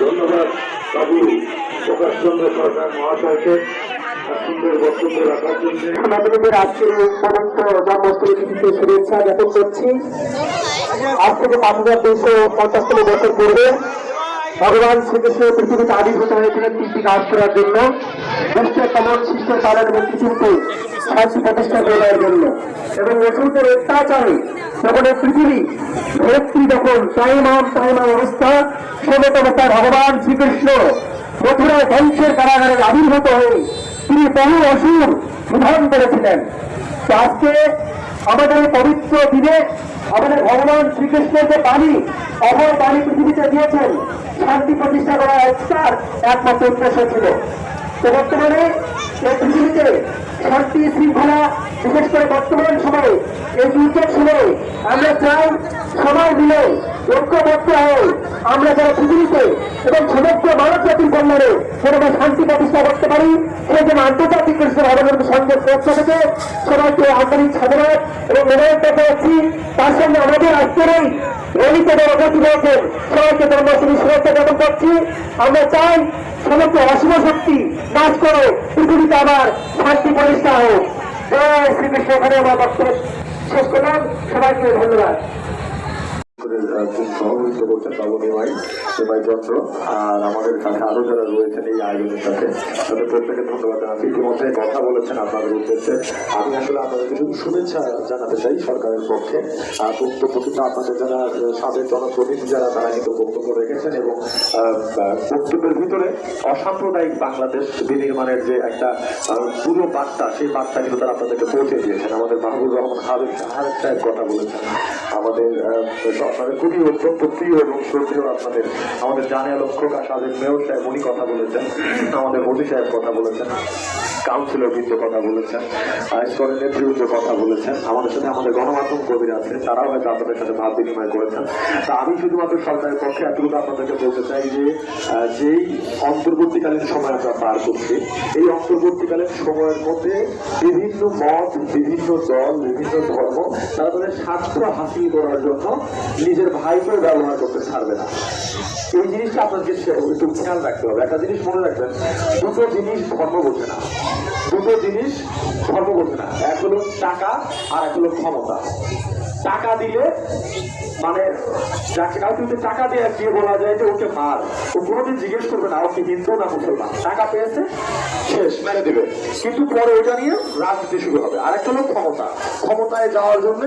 ধন্যবাদ, বাবু। প্রকাশচন্দ্র সরকার মহাশয়কে শুভেচ্ছা জ্ঞাপন করছি। আজ থেকে পাঁচ হাজার তিনশো পঞ্চাশ বছর পূর্বে ভগবান শ্রীকৃষ্ণ পৃথিবীতে আবির্ভূত হয়েছিলেন তিনটি কাজ করার জন্য। দুষ্টের কমল শিষ্টের পালন এবং পৃথিবীতে শান্তি প্রতিষ্ঠা করার জন্য। এবং অসুরদের অত্যাচারে যখন পৃথিবী ভক্তি যখন তাইমাম তাইমাম অবস্থা সমত অবস্থায় ভগবান শ্রীকৃষ্ণ মথুরায় ধ্বংসের কারাগারে আবির্ভূত হয়ে তিনি বহু অসুর নিধন করেছিলেন। আজকে আমাদের পবিত্র দিনে আমাদের ভগবান শ্রীকৃষ্ণের যে বাণী অমর বাণী পৃথিবীতে দিয়েছেন। শান্তি প্রতিষ্ঠা করা অবস্থার একমাত্র উদ্দেশ্য ছিল। তো বর্তমানে এই পৃথিবীতে শান্তি শৃঙ্খলা, বিশেষ করে বর্তমান সময়ে এই দুর্যোগ সময়ে আমরা চাই সবাই মিলে ঐক্যবদ্ধ হয়ে আমরা যারা পৃথিবীতে এবং সমগ্র মানব জাতির কল্যাণে যেন শান্তি প্রতিষ্ঠা করতে পারি, সেই জন্য আন্তর্জাতিক কৃষ্ণ ভগবান সংঘের পক্ষ থেকে সবাইকে আন্তরিক সাধনায় এবং মোবাইল পেতে তার সঙ্গে আমাদের আজকের এই রলিতে করছি। আমরা চাই সমস্ত অশুভ শক্তি নাশ করে পৃথিবীতে আবার শান্তি প্রতিষ্ঠা হোক। জয় শ্রীকৃষ্ণ এখানে শেষ করলাম। সবাইকে ধন্যবাদ। আর আমাদের কাছে আরও যারা রয়েছেন এই আয়োজনের সাথে ধন্যবাদ কথা বলেছেন আপনাদের উদ্দেশ্যে। আমি আসলে আপনাদেরকে শুধু শুভেচ্ছা জানাতে চাই সরকারের পক্ষে। আর আপনাদের যারা যারা, তারা কিন্তু বক্তব্য রেখেছেন এবং ভিতরে অসাম্প্রদায়িক বাংলাদেশ বিনির্মাণের যে একটা পুরো বার্তা, সেই বার্তা কিন্তু তারা আপনাদেরকে পৌঁছে দিয়েছেন। আমাদের মাহবুব রহমান হাবিব কথা বলেছেন। আমাদের আপনাদের খুবই অত্যন্ত প্রিয় এবং শ্রদ্ধেয় আপনাদের, আমাদের জানে খোকা সাবেক মেয়র সাহেব উনি কথা বলেছেন, আমাদের মোদী সাহেব কথা বলেছেন কাউন্সিলর বৃন্দ কথা বলেছেন স্তরের নেতৃবৃন্দ কথা বলেছেন, আমাদের সাথে আমাদের গণমাধ্যম কবির আছে তারাও হয়তো আপনাদের সাথে ভাব বিনিময় করেছেন। তা আমি শুধুমাত্র সরকারের পক্ষে এতটুকু আপনাদেরকে বলতে চাই যে যেই অন্তর্বর্তীকালীন সময় আমরা পার করছি, এই অন্তর্বর্তীকালীন সময়ের মধ্যে বিভিন্ন মত, বিভিন্ন দল, বিভিন্ন ধর্ম, তারা তাদের স্বার্থ হাসিল করার জন্য নিজের ভাই করে ব্যবহার করতে ছাড়বে না। এই জিনিসটা আপনাকে একটু খেয়াল রাখতে হবে। একটা জিনিস মনে রাখবেন, দুটো জিনিস ধর্ম বোঝে না। দুটো জিনিস ধর্ম বোঝে না। এক হলো টাকা আর এক হলো ক্ষমতা। টাকা দিলে মানে যাকে কাউকে যদি টাকা দিয়ে দিয়ে বলা যায় যে ওকে মার, ও কোনোদিন জিজ্ঞেস করবে না ওকে হিন্দু না মুসলমান। টাকা পেয়েছে, শেষ, মেরে দেবে। কিন্তু পরে ওটা নিয়ে রাজনীতি শুরু হবে। আরেকটা হলো ক্ষমতা। ক্ষমতায় যাওয়ার জন্য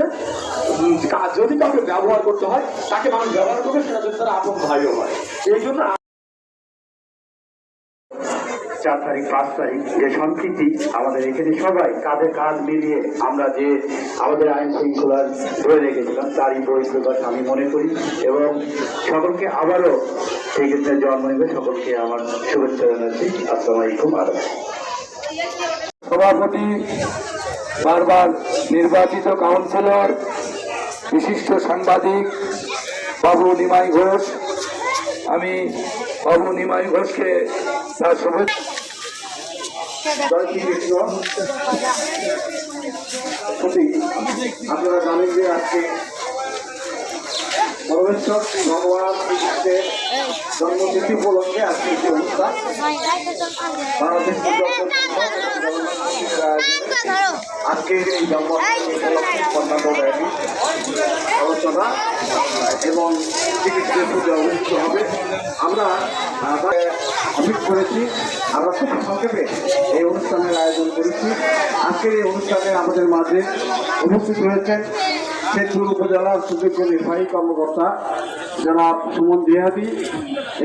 যদি কাউকে ব্যবহার করতে হয়, তাকে মানুষ ব্যবহার করবে, সেটা যদি তার আপন ভাইও হয়। এই জন্য চার তারিখ, পাঁচ তারিখ যে সম্প্রীতি আমাদের এখানে সবাই কাঁধে কাঁধ মিলিয়ে আমরা যে আমাদের আইন শৃঙ্খলা ধরে রেখেছিলাম, তারই পরিষ্কার আমি মনে করি। এবং সকলকে আবারও সেই ক্ষেত্রে জন্ম নেবে সকলকে আমার শুভেচ্ছা জানাচ্ছি। আসসালামু আদাব সভাপতি, বারবার নির্বাচিত কাউন্সিলর, বিশিষ্ট সাংবাদিক, বাবু নিমাই ঘোষ, আমি বাবু নিমাই ঘোষকে তার শুভেচ্ছা জয় শ্রীকৃষ্ণ আপনারা জানেন যে আজকে পরমেশ্বর ভগবান জন্মতিথি উপলক্ষে আজকে যে অনুষ্ঠান। বাংলাদেশ আজকে এই উপলক্ষে আলোচনা এবং শ্রীকৃষ্ণের পুজো অনুষ্ঠিত হবে। আমরা অভিযোগ করেছি। আমরা খুব সংক্ষেপে এই অনুষ্ঠানের আয়োজন করেছি। আজকের এই অনুষ্ঠানে আমাদের মাঝে উপস্থিত রয়েছেন শেখপুর উপজেলার সুযোগ্য নির্বাহী কর্মকর্তা জনাব সুমন দিহাদি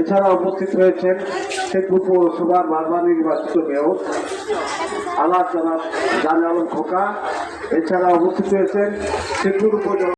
এছাড়া উপস্থিত রয়েছেন শেখপুর পৌরসভার বারবার নির্বাচিত মেয়র আলাদ জনাব জানে খোকা। এছাড়া উপস্থিত রয়েছেন শেখপুর উপজেলা